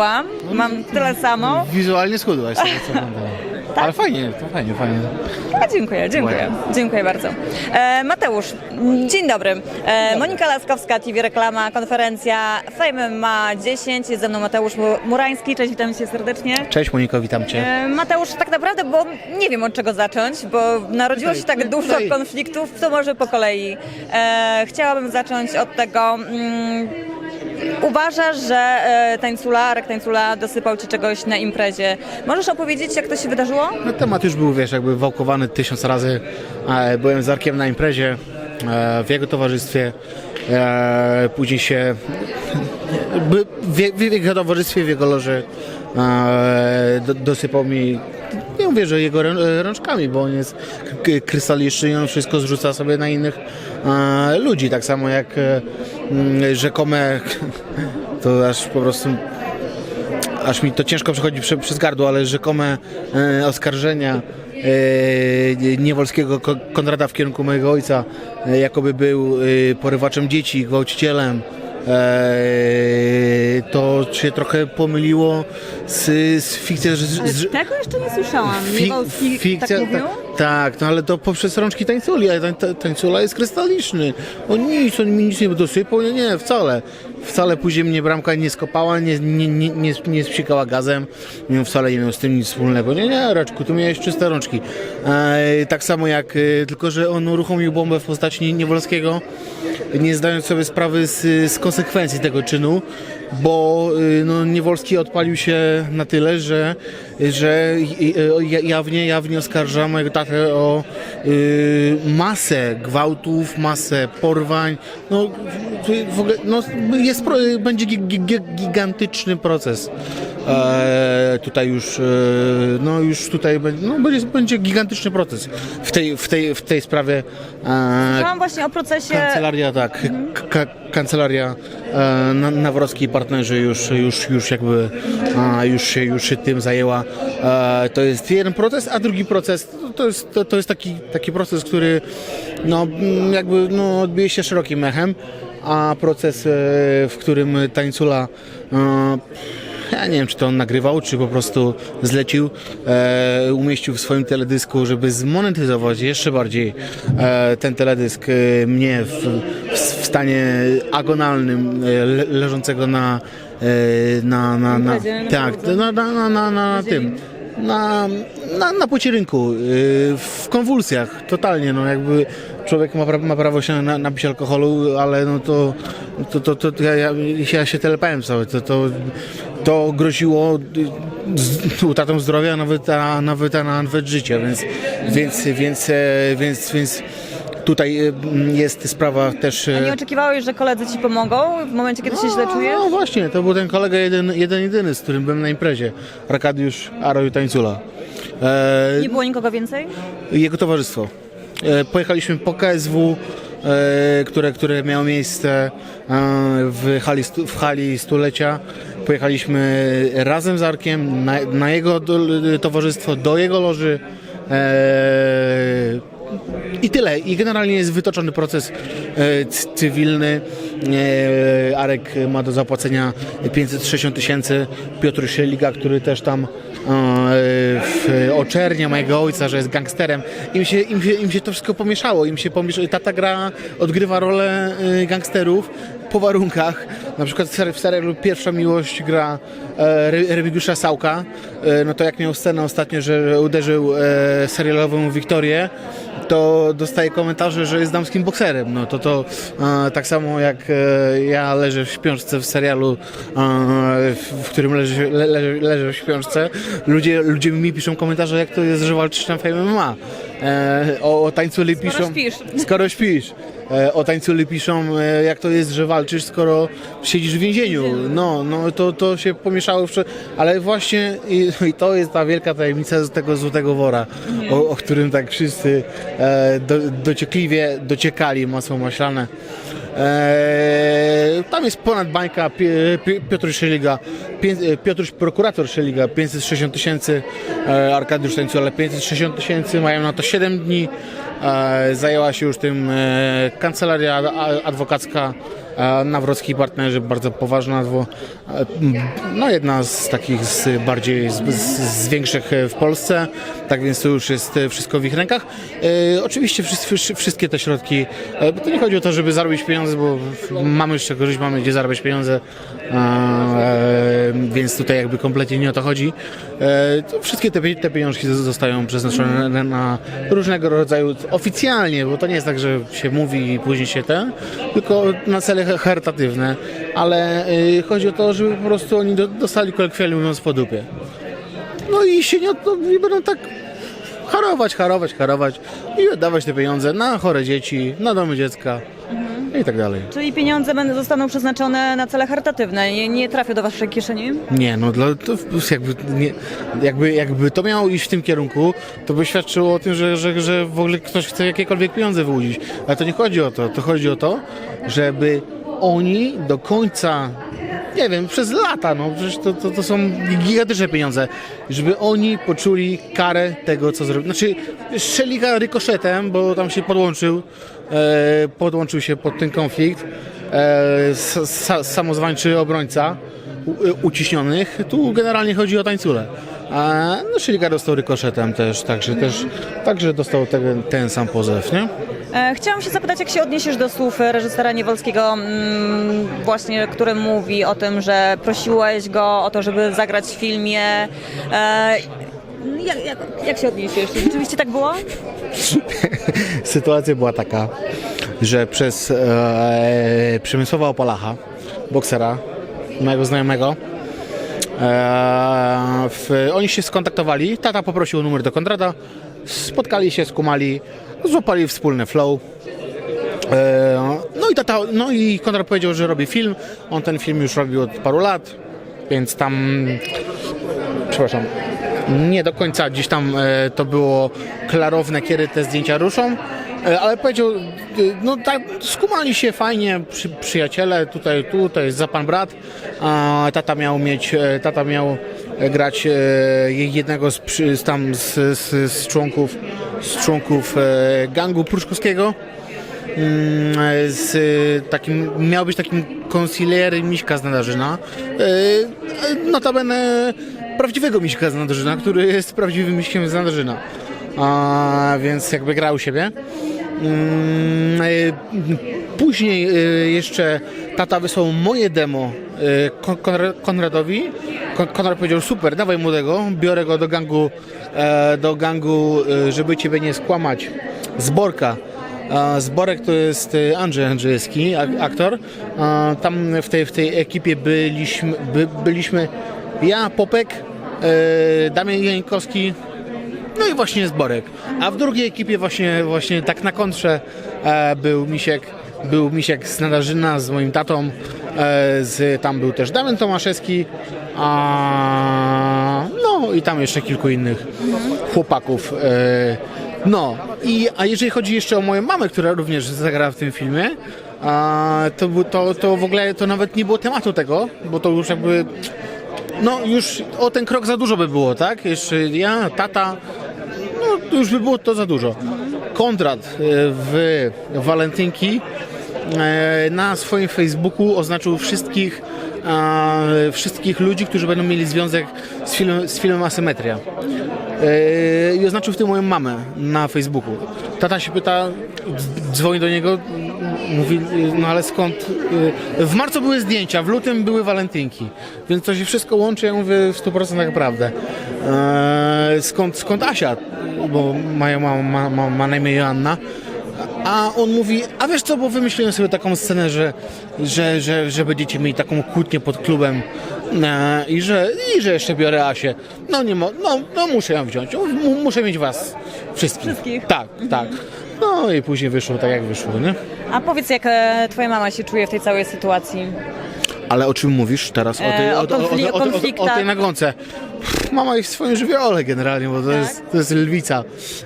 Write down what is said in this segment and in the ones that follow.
Mam, mam tyle samo. Wizualnie schudłaś sobie, co wygląda. Ale fajnie, to fajnie, fajnie. A, dziękuję, dziękuję. Dziękuję bardzo. E, Mateusz, dzień dobry. E, Monika Laskowska, TV Reklama, konferencja Fame ma 10. Jest ze mną Mateusz Mu- Murański. Cześć, witam cię serdecznie. Cześć Moniko, witam Cię. E, Mateusz, tak naprawdę, bo nie wiem od czego zacząć, bo narodziło się tak dużo konfliktów, to może po kolei. E, chciałabym zacząć od tego. Mm, Uważasz, że e, tańcula, Arek Tańcula dosypał ci czegoś na imprezie. Możesz opowiedzieć, jak to się wydarzyło? No, temat już był, wiesz, jakby wałkowany tysiąc razy. E, Byłem z Arkiem na imprezie e, w jego towarzystwie. Później się w je- w jego towarzystwie, w jego loży do- dosypał mi nie mówię, że jego rę- rączkami, bo on jest krystaliczny i on wszystko zrzuca sobie na innych e, ludzi. Tak samo jak e, mm, rzekome, to aż po prostu aż mi to ciężko przechodzi prze, przez gardło, ale rzekome e, oskarżenia e, niewolskiego Ko- Konrada w kierunku mojego ojca, e, jakoby był e, porywaczem dzieci, gwałcicielem, e, to się trochę pomyliło z, z fikcją, z- z- Tego jeszcze nie słyszałam. Fi- Niewolski fikcja, tak mówił? ta- tak, no ale to poprzez rączki tańculi, a ta- tańcula jest krystaliczny. On nic, on mi nic nie dosypał, nie, nie, wcale. Wcale później mnie bramka nie skopała, nie, nie, nie, nie, nie spsikała gazem, nie, wcale nie miał z tym nic wspólnego. Nie, nie, Raczku, tu miałeś czyste rączki. E, tak samo jak, e, tylko że on uruchomił bombę w postaci Nie- Niewolskiego, nie zdając sobie sprawy z, z konsekwencji tego czynu, bo y, no, Niewolski odpalił się na tyle, że, że jawnie, jawnie oskarża mojego tatę o y, masę gwałtów, masę porwań. No, w ogóle, no, jest, będzie gi- gi- gi- gigantyczny proces. E, tutaj już, e, no już tutaj będzie, no, będzie, będzie gigantyczny proces w tej, w tej, w tej sprawie. E, Słyszałam właśnie o procesie. Kancelaria, tak. Ka kancelaria e, Na- Nawrocki i partnerzy już, już, już jakby a, już, się, już się tym zajęła. E, to jest jeden proces, a drugi proces to, jest, to, to jest taki, taki proces, który no, mm, jakby no, odbije się szerokim echem, a proces, e, w którym tańcula e, ja nie wiem, czy to on nagrywał, czy po prostu zlecił, umieścił w swoim teledysku, żeby zmonetyzować jeszcze bardziej ten teledysk mnie w, w, stanie agonalnym, le, leżącego na, na, na, na, na tak, na, na, na, na, na tym. Na, na, na płycie rynku, e, w konwulsjach, totalnie, no jakby człowiek ma, pra- ma prawo się na, napić alkoholu, ale no to, to, to, to ja, ja, ja się telepałem cały, to, to, to groziło z, utratą zdrowia, nawet, a nawet, a nawet życia, więc, więc, więc, e, więc, więc tutaj e, jest sprawa też... e, Nie oczekiwałeś, że koledzy ci pomogą w momencie, kiedy się źle czujesz? No właśnie, to był ten kolega jeden, jeden jedyny, z którym byłem na imprezie, Arkadiusz Aroju Tańcula. E, Nie było nikogo więcej? jego towarzystwo. E, Pojechaliśmy po KSW, e, które, które miało miejsce e, w hali, w hali stulecia. Pojechaliśmy razem z Arkiem na, na jego do, towarzystwo, do jego loży. E, i tyle. I generalnie jest wytoczony proces e, cywilny. E, Arek ma do zapłacenia 560 tysięcy. Piotr Szeliga, który też tam e, w, oczernia mojego ojca, że jest gangsterem. Im się, im, się, im się to wszystko pomieszało. Im się pomieszało. Tata gra, odgrywa rolę gangsterów po warunkach. Na przykład w w serialu Pierwsza Miłość gra e, Re- Remigiusza Sałka. E, no to jak miał scenę ostatnio, że uderzył e, serialową Wiktorię, to dostaje komentarze, że jest damskim bokserem. No to to e, tak samo jak e, ja leżę w śpiączce w serialu, e, w, w którym leży, le, leżę w śpiączce, ludzie, ludzie mi piszą komentarze, jak to jest, że walczysz tam w MMA. E, o, o tańculi piszą... śpisz. Skoro śpisz. E, o tańculi piszą, e, jak to jest, że walczysz, skoro siedzisz w więzieniu. No, no to, to się pomieszało, wsze- ale właśnie i, i to jest ta wielka tajemnica z tego Złotego Wora, o, o którym tak wszyscy e, do, dociekliwie dociekali masło maślane. E, tam jest ponad bańka Pi- Pi- Piotr Szeliga, e, Piotruś prokurator Szeliga 560 tysięcy, e, Arkadiusz Tańcula 560 tysięcy, mają na to 7 dni. E, zajęła się już tym e, kancelaria adwokacka E, Nawrocki partnerzy, bardzo poważna, dwo, m, no jedna z takich z bardziej, z, z, większych e, w Polsce, tak więc to już jest e, wszystko w ich rękach. E, oczywiście wszyscy, wszystkie te środki, e, to nie chodzi o to, żeby zarobić pieniądze, bo mamy z czego żyć, mamy gdzie zarabiać pieniądze, e, e, więc tutaj jakby kompletnie nie o to chodzi. E, to wszystkie te, te pieniążki zostają przeznaczone na, różnego rodzaju, oficjalnie, bo to nie jest tak, że się mówi i później się ten, tylko na cele cha- charytatywne, ale y, chodzi o to, żeby po prostu oni do, dostali kolokwialnie mówiąc po dupie. No i się nie, od- i będą tak harować, harować, harować i oddawać te pieniądze na chore dzieci, na domy dziecka i tak dalej. Czyli pieniądze będą, zostaną przeznaczone na cele charytatywne, nie, nie trafią do waszej kieszeni? Nie, no dla, to jakby, nie, jakby, jakby to miało iść w tym kierunku, to by świadczyło o tym, że, że, że w ogóle ktoś chce jakiekolwiek pieniądze wyłudzić. Ale to nie chodzi o to. To chodzi o to, żeby oni do końca, nie wiem, przez lata, no przecież to, to, to są gigantyczne pieniądze, żeby oni poczuli karę tego, co zrobili. Znaczy, strzelika rykoszetem, bo tam się podłączył, e, podłączył się pod ten konflikt, e, sa, samozwańczy obrońca u, uciśnionych. Tu generalnie chodzi o tańcule. A no, Szylika dostał rykoszetem też, także też także dostał ten, ten sam pozew, nie? E, chciałam się zapytać, jak się odniesiesz do słów reżysera Niewolskiego, mm, właśnie, który mówi o tym, że prosiłeś go o to, żeby zagrać w filmie. E, jak, jak, jak się odniesiesz? Rzeczywiście tak było? Sytuacja była taka, że przez e, Przemysława Opalacha, boksera, mojego znajomego, e, w, oni się skontaktowali, tata poprosił numer do Konrada, spotkali się, skumali, złapali wspólny flow. E, No i, tata, no i Konrad powiedział, że robi film. On ten film już robił od paru lat, więc tam przepraszam, nie do końca gdzieś tam e, to było klarowne, kiedy te zdjęcia ruszą, ale powiedział, e, no tak, skumali się fajnie, przy, przyjaciele, tutaj, tu, to jest za pan brat, a tata miał mieć, e, tata miał e, grać e, jednego z, z tam z, z, z członków, z członków e, gangu pruszkowskiego, Mm, z takim, miał być takim konsilierem Miśka z Nadarzyna. Notabene prawdziwego Miśka z Nadarzyna, który jest prawdziwym Miśkiem z Nadarzyna. A, więc jakby grał siebie. Mm, y, Później y, jeszcze tata wysłał moje demo Konra- Konradowi. Kon- Konrad powiedział super, dawaj młodego, biorę go do gangu, e, do gangu, żeby ciebie nie skłamać. Zborka. Zborek to jest e, Andrzej Andrzejewski, ak- aktor. Tam w tej, w tej ekipie byliśmy, by, byliśmy ja, Popek, e, Damian Jańkowski, no i właśnie Zborek. A w drugiej ekipie właśnie, właśnie tak na kontrze e, był Misiek, był Misiek z Nadarzyna z moim tatą. E, z, tam był też Damian Tomaszewski. A, no i tam jeszcze kilku innych chłopaków. E, no, i, a jeżeli chodzi jeszcze o moją mamę, która również zagrała w tym filmie, a, to, to, to w ogóle to nawet nie było tematu tego, bo to już jakby no już o ten krok za dużo by było, tak? Jeszcze ja, tata, to już by było to za dużo. Konrad e, w Walentynki e, na swoim Facebooku oznaczył wszystkich wszystkich ludzi, którzy będą mieli związek z filmem, z filmem Asymetria. E, I oznaczył w tym moją mamę na Facebooku. Tata się pyta, dz- dzwoni do niego, mówi, no ale skąd? E, W marcu były zdjęcia, w lutym były walentynki, więc to się wszystko łączy, ja mówię w 100% prawdę. E, Skąd, skąd Asia? Bo moja mama ma, ma, ma na imię Joanna. A on mówi, a wiesz co, bo wymyśliłem sobie taką scenę, że, że, że, że będziecie mieli taką kłótnię pod klubem e, i, że, i że jeszcze biorę Asię. No nie mo, no, no muszę ją wziąć, mu, muszę mieć was wszystkich. Wszystkich. Tak, tak. No i później wyszło tak jak wyszło, nie? A powiedz, jak e, twoja mama się czuje w tej całej sytuacji? Ale o czym mówisz teraz? O tej, E, o o, o, o, konfli- o, o, o, o konfliktach. tej nagonce. Mama jest w swoim żywiole generalnie, bo to, Tak? jest, to jest lwica.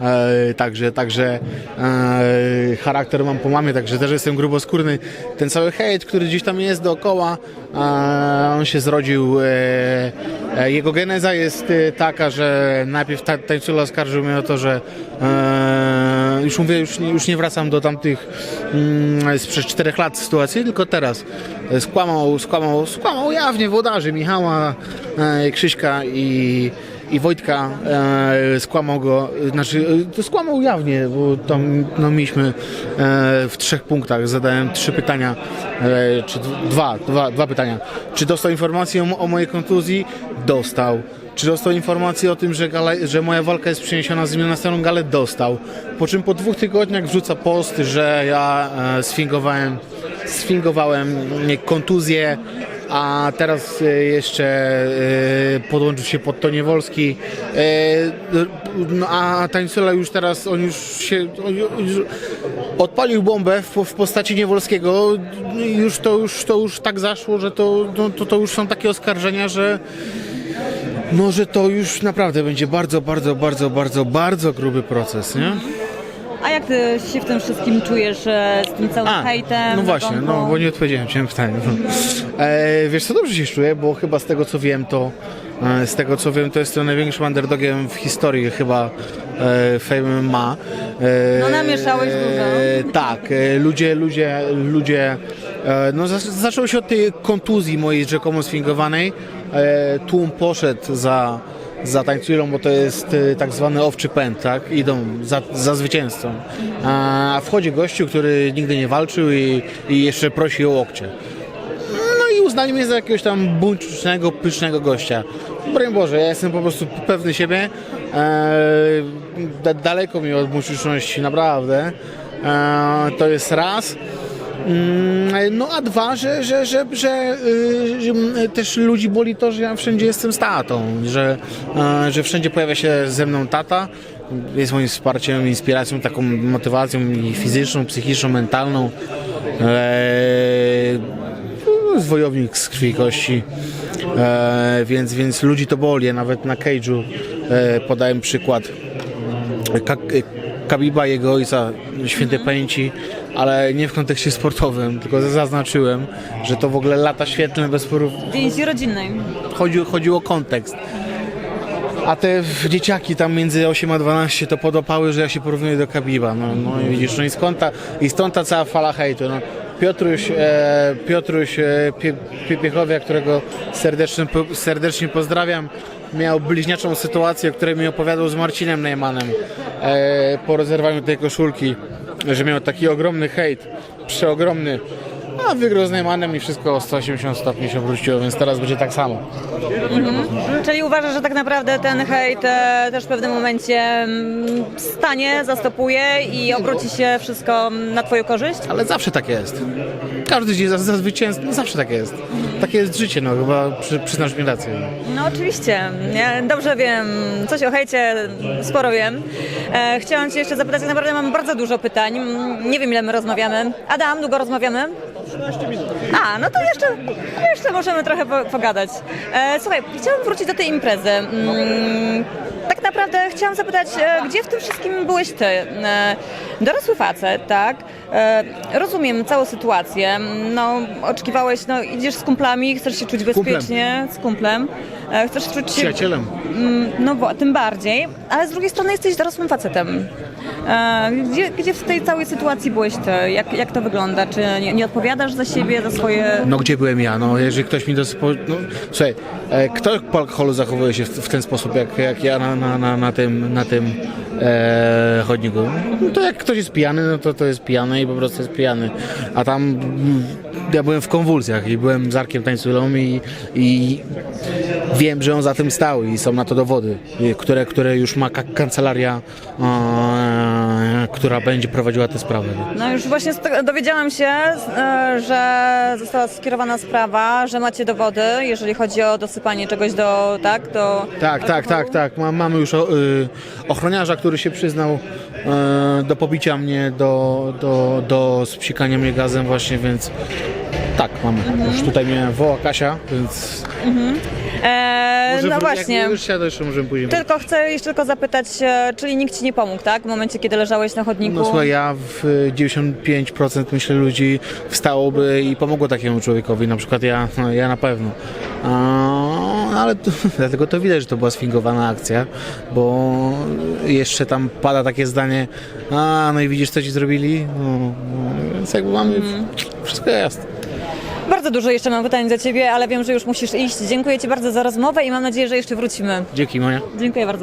E, także także e, charakter mam po mamie, także też jestem gruboskórny. Ten cały hejt, który gdzieś tam jest dookoła, e, on się zrodził. E, e, jego geneza jest e, taka, że najpierw ta, tańcula oskarżył mnie o to, że, e, E, już mówię, już, nie- już nie wracam do tamtych mm, sprzed czterech lat sytuacji, tylko teraz. E, Skłamał, skłamał, skłamał jawnie włodarzy Michała, e, Krzyśka i, i Wojtka. E, skłamał go, e, znaczy e, to skłamał jawnie, bo tam no, mieliśmy e, w trzech punktach, zadałem trzy pytania, e, czy dwa, dwa, dwa pytania. Czy dostał informację o, o mojej kontuzji? Dostał. Czy dostał informację o tym, że, że moja walka jest przeniesiona z na starą galę? Dostał. Po czym po dwóch tygodniach wrzuca post, że ja e, sfingowałem, sfingowałem nie, kontuzję, a teraz e, jeszcze e, podłączył się pod Toniewolski. E, no, a Tańcula już teraz, on już się on już odpalił bombę w, w postaci Niewolskiego. Już to, już to już tak zaszło, że to, no, to, to już są takie oskarżenia, że no, że to już naprawdę będzie bardzo, bardzo, bardzo, bardzo, bardzo gruby proces, nie? A jak ty się w tym wszystkim czujesz e, z tym całym A, hejtem? no właśnie, no bo nie odpowiedziałem ci na pytanie. E, wiesz co, dobrze się czuję, bo chyba z tego co wiem, to e, z tego co wiem, to jestem największym underdogiem w historii chyba e, Fame ma. E, No, namieszałeś dużo. E, tak, e, ludzie, ludzie, ludzie, e, no zac- zaczęło się od tej kontuzji mojej rzekomo sfingowanej. E, tłum poszedł za za tańculą, bo to jest e, tak zwany owczy pęd, tak? Idą za, za zwycięzcą. A wchodzi gościu, który nigdy nie walczył i, i jeszcze prosi o łokcie. No i uznali mnie za jakiegoś tam buńcznego, pysznego gościa. Broń Boże, ja jestem po prostu pewny siebie. Da, daleko mi od buńczyczności, naprawdę. Eee, to jest raz. Mm, No a dwa, że, że, że, że, y, mm, też ludzi boli to, że ja wszędzie jestem z tatą, że, e, że wszędzie pojawia się ze mną tata, jest moim wsparciem, inspiracją, taką motywacją i fizyczną, psychiczną, mentalną. Eee, jest wojownik z krwi i kości, e, więc, więc ludzi to boli. Ja nawet na Cage'u e, podałem przykład Ka- Kabiba, jego ojca, świętej pamięci, ale nie w kontekście sportowym, tylko zaznaczyłem, że to w ogóle lata świetlne bez porów... Więzi rodzinnej. Chodził, chodziło o kontekst. A te dzieciaki tam między 8 a 12 to podopały, że ja się porównuję do Kabiba. No, no i widzisz, no i skąd ta, i stąd ta cała fala hejtu. No. Piotruś, e, Piotruś e, Pie, Piepiechowiak, którego serdecznie, serdecznie pozdrawiam, miał bliźniaczą sytuację, o której mi opowiadał z Marcinem Neymanem e, po rozerwaniu tej koszulki, że miał taki ogromny hejt, przeogromny. A wygrał z Neymanem i wszystko o 180 stopni się obróciło, więc teraz będzie tak samo. Czyli uważasz, że tak naprawdę ten hejt e, też w pewnym momencie mm, stanie, zastopuje i obróci się wszystko na twoją korzyść? Ale zawsze tak jest. Każdy dzień za, za zwycięstwo, no zawsze tak jest. Takie jest życie, no chyba przy, przyznasz mi rację. No oczywiście. Ja dobrze wiem, coś o hejcie sporo wiem. E, chciałam Cię jeszcze zapytać, tak naprawdę mam bardzo dużo pytań. Mm, Nie wiem ile my rozmawiamy. Adam, długo rozmawiamy? 13 minut. A, no to jeszcze, jeszcze możemy trochę po, pogadać. E, słuchaj, chciałam wrócić do tej imprezy. Mm, tak naprawdę chciałam zapytać, e, gdzie w tym wszystkim byłeś Ty? E, dorosły facet, tak? E, rozumiem całą sytuację. No, oczekiwałeś, no idziesz z kumplami, chcesz się czuć bezpiecznie, z kumplem. E, Chcesz czuć się Przyjacielem. Mm, No bo tym bardziej, ale z drugiej strony jesteś dorosłym facetem. E, Gdzie, gdzie w tej całej sytuacji byłeś ty? Jak, jak to wygląda? Czy nie, nie odpowiadasz za siebie, za swoje... No gdzie byłem ja? No jeżeli ktoś mi do... No, słuchaj, e, kto po alkoholu zachowuje się w, w ten sposób, jak, jak ja na, na, na, na tym, na tym e, chodniku? No to jak ktoś jest pijany, no to to jest pijany i po prostu jest pijany. A tam ja byłem w konwulsjach i byłem z Arkiem Tańculą i, i wiem, że on za tym stał i są na to dowody, które, które już ma ka- kancelaria, e, która będzie prowadziła tę sprawę. No już właśnie dowiedziałam się, e, że została skierowana sprawa, że macie dowody, jeżeli chodzi o dosypanie czegoś do, tak, do... Tak, tak, tak, tak. Ma- Mamy już y, ochroniarza, który się przyznał y, do pobicia mnie, do, do, do spsikania mnie gazem właśnie, więc tak, mamy. Już tutaj miałem woła Kasia, więc... E, Może no wró- właśnie. Jak już możemy później. Tylko chcę jeszcze tylko zapytać, e, czyli nikt ci nie pomógł, tak? W momencie, kiedy leżałeś na chodniku? No słuchaj, ja w y, 95% myślę ludzi wstałoby i pomogło takiemu człowiekowi, na przykład ja, no, ja na pewno. A, ale to, dlatego to widać, że to była sfingowana akcja, bo jeszcze tam pada takie zdanie, a no i widzisz co ci zrobili? No, no, więc jakby mamy wszystko jasne. Bardzo dużo jeszcze mam pytań do Ciebie, ale wiem, że już musisz iść. Dziękuję Ci bardzo za rozmowę i mam nadzieję, że jeszcze wrócimy. Dzięki Monia. Dziękuję bardzo.